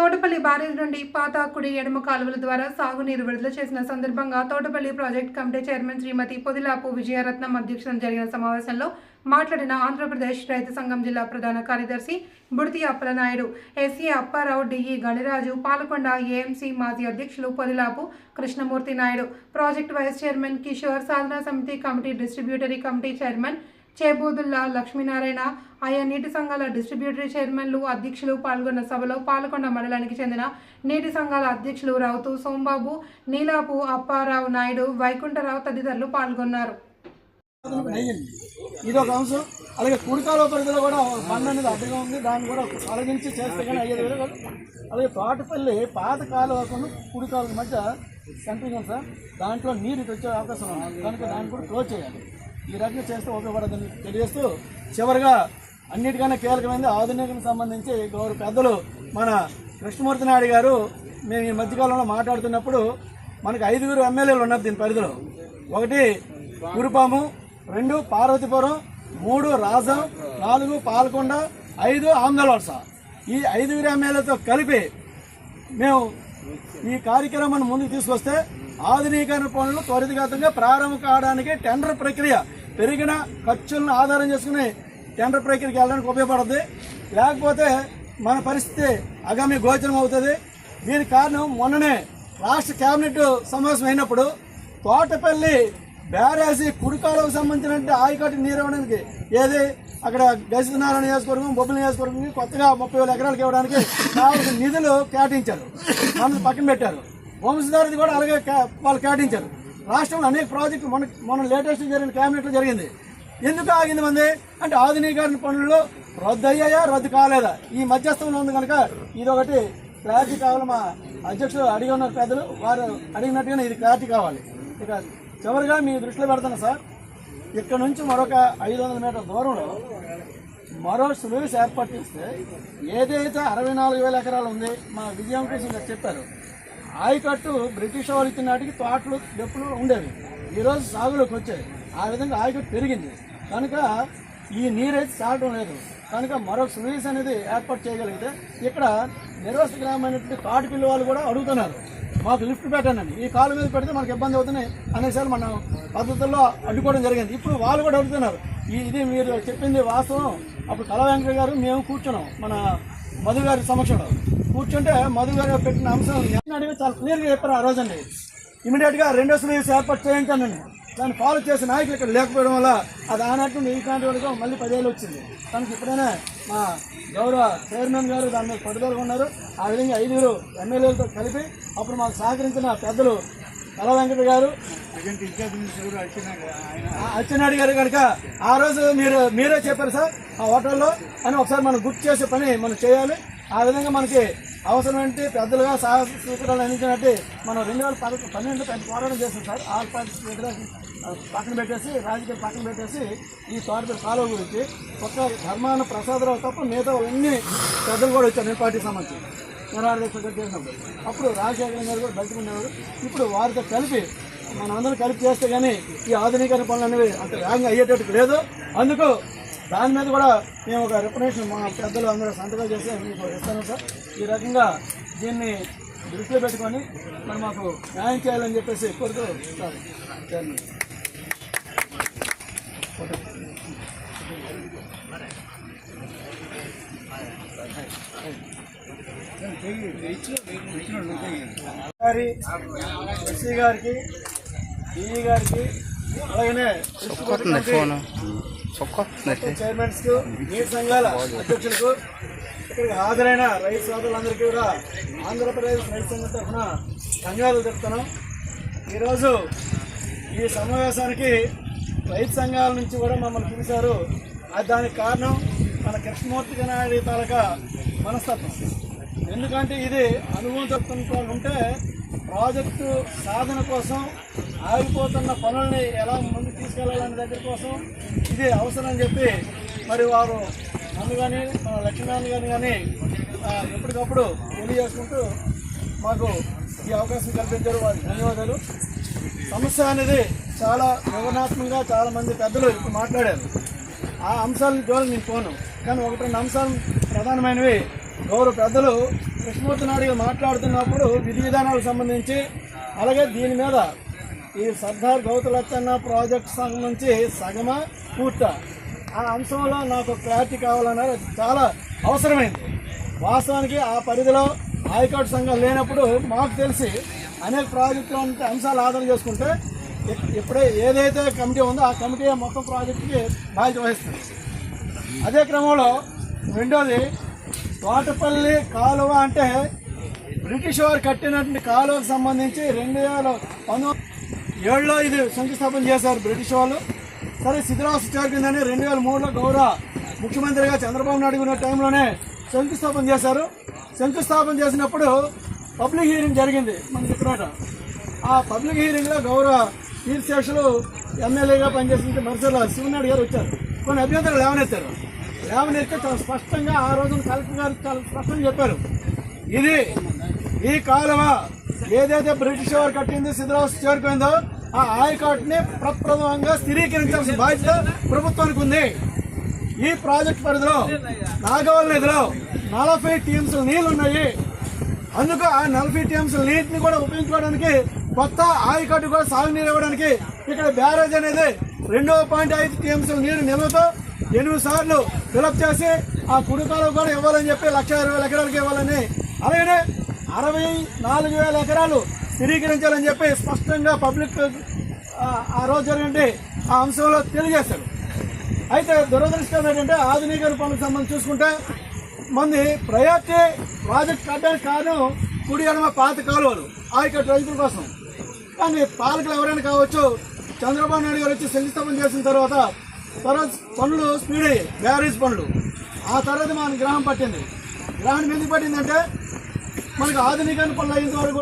Thotapalli barrage నుండి పాత కుడి ఎడమ కాలువల ద్వారా సాగునీరు విడుదల చేసిన సందర్భంగా Thotapalli project committee chairman Shrimati Podilapu Vijayaratnam అధ్యక్షతన జరిగిన సమావేశంలో మాట్లాడిన ఆంధ్రప్రదేశ్ రైతు సంఘం జిల్లా ప్రధాన కార్యదర్శి Buditi Appalanaidu SC Apparao DE Ganiraju Palakonda AMC మాజీ అధ్యక్షులు Podilapu Krishnamurthy Naidu project vice chairman Kishore సాధనా సమితి committee distributory committee chairman Chebudulla Lakshminarayana ఆయా నీటి సంఘాల డిస్ట్రిబ్యూటరీ చైర్మన్లు అధ్యక్షులు పాల్గొన్న సభలో పాల్గొండ మండలానికి చెందిన నీటి సంఘాల అధ్యక్షులు రౌతు సోంబాబు నీలాపు అప్పారావు నాయుడు వైకుంఠరావు తదితరులు పాల్గొన్నారు. ఇది ఒక అంశం. అలాగే కుడికాల పరిధిలో కూడా ఒక అనేది అడ్డుగా ఉంది. దాన్ని కూడా తొలగించి చేస్తే కానీ అయ్యేది వేరే కాదు. అలాగే తోటపల్లి పాత కాలువకు కుడికాల మధ్య సెంటరింగ్ సార్. దాంట్లో నీరు తెచ్చే వచ్చే అవకాశం ఉంది. కనుక దాన్ని కూడా క్లోజ్ చేయాలి. ఈ రకంగా చేస్తే ఉపయోగపడదని తెలియజేస్తూ చివరిగా అన్నిటికన్నా కీలకమైనది ఆధునికకు సంబంధించి గౌరవ పెద్దలు మన కృష్ణమూర్తి నాయుడు గారు మేము ఈ మధ్యకాలంలో మాట్లాడుతున్నప్పుడు మనకు ఐదుగురు ఎమ్మెల్యేలు ఉన్నారు దీని పరిధిలో. ఒకటి కురుపాము రెండు పార్వతీపురం మూడు రాజం నాలుగు పాలకొండ ఐదు ఆంధ్ర వలస ఈ ఐదుగురు ఎమ్మెల్యేలతో కలిపి మేము ఈ కార్యక్రమాన్ని ముందుకు తీసుకొస్తే ఆధునీకరణ పనులు త్వరితగతంగా ప్రారంభం కావడానికి టెండర్ ప్రక్రియ పెరిగిన ఖర్చులను ఆధారం చేసుకుని టెండర్ ప్రక్రియకి వెళ్ళడానికి ఉపయోగపడుతుంది లేకపోతే మన పరిస్థితి అగామి గోచరం అవుతుంది. దీనికి కారణం మొన్ననే రాష్ట్ర కేబినెట్ సమావేశం అయినప్పుడు తోటపల్లి బ్యారేజీ కుడికాలకు సంబంధించిన ఆయకట్టు నీరు ఇవ్వడానికి ఏది అక్కడ గజనారాయణ నియోజకవర్గం బొబ్బుల నియోజకవర్గం కొత్తగా ముప్పై వేల ఎకరాలకు ఇవ్వడానికి కావాల్సిన నిధులు కేటాయించారు. మనల్ని పక్కన పెట్టారు. వంశధారది కూడా అలాగే వాళ్ళు కేటాయించారు. రాష్ట్రంలో అనేక ప్రాజెక్టులు మన మన లేటెస్ట్ జరిగిన క్యాబినెట్లో జరిగింది. ఎందుకు ఆగింది మంది? అంటే ఆధునీకరణ పనులు రద్దు అయ్యాయా రద్దు కాలేదా? ఈ మధ్యస్థంలో ఉంది కనుక ఇది ఒకటి క్లారిటీ కావాలి మా అధ్యక్షులు అడిగి ఉన్నారు పెద్దలు. వారు అడిగినట్టుగానే ఇది క్లారిటీ కావాలి. ఇక చివరిగా మీ దృష్టిలో పెడతాను సార్. ఇక్కడ నుంచి మరొక ఐదు వందల మీటర్ల దూరంలో మరో స్లూస్ ఏర్పాటు చేస్తే ఏదైతే అరవై నాలుగు వేల ఎకరాలు ఉంది మా విజయాంకృష్ణ గారు చెప్పారు ఆయకట్టు బ్రిటిష్ వాళ్ళు ఇచ్చిన నాటికి తోటలు డెప్పులు ఉండేవి. ఈరోజు సాగులోకి వచ్చాయి. ఆ విధంగా ఆయకట్టు పెరిగింది. కనుక ఈ నీరైతే సాగడం లేదు. కనుక మరొక స్లూయిస్ అనేది ఏర్పాటు చేయగలిగితే ఇక్కడ నిర్వస్థ గ్రామైనటువంటి తాటిపిల్లి వాళ్ళు కూడా అడుగుతున్నారు. మాకు లిఫ్ట్ పెట్టండి. ఈ కాలు మీద పెడితే మనకు ఇబ్బంది అవుతుంది అనేసారి మన పద్ధతుల్లో అడ్డుకోవడం జరిగింది. ఇప్పుడు వాళ్ళు కూడా అడుగుతున్నారు. ఈ- ఇది మీరు చెప్పింది వాస్తవం. అప్పుడు కళా వెంకట గారు మేము కూర్చున్నాం. మన మధు గారి సమక్షంలో. కూర్చుంటే మధు గారు పెట్టిన అంశం అడిగి చాలా. క్లియర్గా చెప్పారు ఆ రోజండి. అండి గా రెండో స్లీవ్స్ ఏర్పాటు చేయించానండి దాన్ని ఫాలో చేసే నాయకులు ఇక్కడ లేకపోవడం వల్ల అది ఆనట్టు ఈ కాంట్రోల్గా మళ్ళీ పదేళ్ళు వచ్చింది. కనుక ఇప్పుడైనా మా గౌరవ చైర్మన్ గారు దాని మీద పట్టుదలగా ఉన్నారు. ఆ విధంగా ఐదుగురు ఎమ్మెల్యేలతో కలిపి అప్పుడు మాకు సహకరించిన పెద్దలు కళ వెంకట గారు అచ్చెన్నాయుడు గారు కనుక ఆ రోజు మీరు మీరే చెప్పారు సార్ ఆ హోటల్లో అని ఒకసారి మనం గుర్తు చేసే పని మనం చేయాలి. ఆ విధంగా మనకి అవసరమంటే పెద్దలుగా సాహస సూత్రాలు అందించినట్టు మనం రెండు వేల పద పన్నెండు పెద్ద పోరాటం చేస్తాం సార్. ఆల్ పార్టీస్ దగ్గర పక్కన పెట్టేసి రాజకీయాలు పక్కన పెట్టేసి ఈ తోటపల్లి కాలువ గురించి ఒక్క ధర్మాన ప్రసాదరావు తప్ప మిగతా అన్ని పెద్దలు కూడా వచ్చారు. నేను పార్టీ సంబంధించి నిరాహార చేసినప్పుడు. అప్పుడు రాజశేఖరం గారు కూడా బయటకు ఉండేవారు. ఇప్పుడు వారితో కలిపి మనందరం కలిపి చేస్తే కానీ ఈ ఆధునీకరణ పనులు అనేవి అంత వేగంగా అయ్యేటట్టు లేదు. అందుకు దాని మీద కూడా మేము ఒక రిప్రజెంటేషన్ మా పెద్దలు అందరూ సంతకాలు చేసి మీకు ఇస్తాను సార్ ఈ రకంగా దీన్ని దృష్టిలో పెట్టుకొని మరి మాకు న్యాయం చేయాలని చెప్పేసి కోరుతూ సార్. గారి ఎస్సీ గారికి డిఈ గారికి అలాగనే ఫోన్. చొక్కొస్తుంది చైర్మన్స్కు నీటి సంఘాల అధ్యక్షులకు ఇక్కడికి హాజరైన రైతు సోదరులందరికీ కూడా ఆంధ్రప్రదేశ్ రైతు సంఘం తరఫున ధన్యవాదాలు చెప్తున్నాం. ఈరోజు ఈ సమావేశానికి రైతు సంఘాల నుంచి కూడా మమ్మల్ని పిలిచారు. అది దానికి కారణం మన కృష్ణమూర్తి నాయుడు తాలూకా మనస్తత్వం. ఎందుకంటే ఇది అనుభవంతో ఉంటే ప్రాజెక్టు సాధన కోసం ఆగిపోతున్న పనుల్ని ఎలా ముందుకు తీసుకెళ్ళాలనే దగ్గర కోసం ఇది అవసరం అని చెప్పి మరి వారు నన్ను కానీ మన లక్ష్మీనారాయణ గారిని కానీ ఎప్పటికప్పుడు తెలియజేసుకుంటూ మాకు ఈ అవకాశం కల్పించారు. వారికి ధన్యవాదాలు. సమస్య అనేది చాలా వివరణాత్మకంగా చాలామంది పెద్దలు ఇప్పుడు మాట్లాడారు. ఆ అంశాలను ద్వారా నేను పోను. కానీ ఒకటి రెండు అంశాలు ప్రధానమైనవి. గౌరవ పెద్దలు కృష్ణమూర్తి నాయుడు మాట్లాడుతున్నప్పుడు విధి విధానాలకు సంబంధించి అలాగే దీని మీద ఈ సర్దార్ గౌతలచ్చన్న ప్రాజెక్ట్ సంబంధించి సగమా పూర్త. ఆ అంశంలో నాకు క్లారిటీ కావాలన్నారు అది చాలా అవసరమైంది. వాస్తవానికి ఆ పరిధిలో హైకోర్టు సంఘం లేనప్పుడు మాకు తెలిసి అనేక ప్రాజెక్టులు అంటే అంశాలు ఆదరణ చేసుకుంటే ఇప్పుడే ఏదైతే కమిటీ ఉందో ఆ కమిటీ మొత్తం ప్రాజెక్టుకి బాధ్యత వహిస్తుంది. అదే క్రమంలో రెండోది తోటపల్లి కాలువ అంటే బ్రిటిష్ వారు కట్టినటువంటి కాలువకు సంబంధించి రెండు వేల పంతొమ్మిది ఏడులో ఇది శంకుస్థాపన చేశారు బ్రిటిష్ వాళ్ళు. సరే సిద్ధరాజు చేరుకుందని రెండు వేల మూడులో గౌరవ ముఖ్యమంత్రిగా చంద్రబాబు నాయుడు ఉన్న టైంలోనే శంకుస్థాపన చేశారు. శంకుస్థాపన చేసినప్పుడు పబ్లిక్ హీరింగ్ జరిగింది మన ఇక్కడ ఆ పబ్లిక్ హీరింగ్లో గౌరవ తీర్శేషులు ఎమ్మెల్యేగా పనిచేసిన మరుసలో శివనాయుడు గారు వచ్చారు. కొన్ని అభ్యంతరాలు లేవనెత్తారు. లేవనెత్తే చాలా స్పష్టంగా ఆ రోజున కలెక్టర్ గారు చాలా స్పష్టంగా చెప్పారు. ఇది ఈ కాలువ ఏదైతే బ్రిటిష్ వారు కట్టింది శిథిలావస్థ చేరుకుందో ఆ ఆయకట్టుని ప్రప్రథమంగా స్థిరీకరించాల్సిన బాధ్యత ప్రభుత్వానికి ఉంది. ఈ ప్రాజెక్ట్ పరిధిలో నాగవల్ నదిలో నలభై టీమ్స్ నీళ్ళు ఉన్నాయి. అందుకు ఆ నలభై టీఎంస్ నీటిని కూడా ఉపయోగించుకోవడానికి కొత్త ఆయకట్టు కూడా సాగునీరు ఇవ్వడానికి ఇక్కడ బ్యారేజ్ అనేది రెండో పాయింట్ ఐదు టీఎంస్ నీరు నిల్వతో ఎనిమిది సార్లు ఫిలప్ చేసి ఆ కుడికాలు కూడా ఇవ్వాలని చెప్పి లక్ష ఇరవై వేల ఎకరాలకు ఇవ్వాలని అలాగే అరవై నాలుగు వేల ఎకరాలు స్థిరీకరించాలని చెప్పి స్పష్టంగా పబ్లిక్ ఆ, రోజు జరిగిన ఆ అంశంలో తెలియజేశారు. అయితే దురదృష్టం ఏంటంటే ఆధునీకరణ పనులకు సంబంధించి చూసుకుంటే మంది ప్రయారిటీ ప్రాజెక్ట్ కట్టడానికి కారణం కుడి ఎడమ పాత కాలువలు ఆ యొక్క రైతుల కోసం. కానీ పాలకులు ఎవరైనా కావచ్చు చంద్రబాబు నాయుడు గారు వచ్చి శంకుస్థాపన చేసిన తర్వాత తర్వాత పనులు స్పీడ్ అయ్యాయి. బ్యారేజ్ పనులు. ఆ తర్వాత మన గ్రహం పట్టింది. గ్రహణం ఎందుకు పట్టిందంటే మనకు ఆధునికాన్ని పనులు అయిన వరకు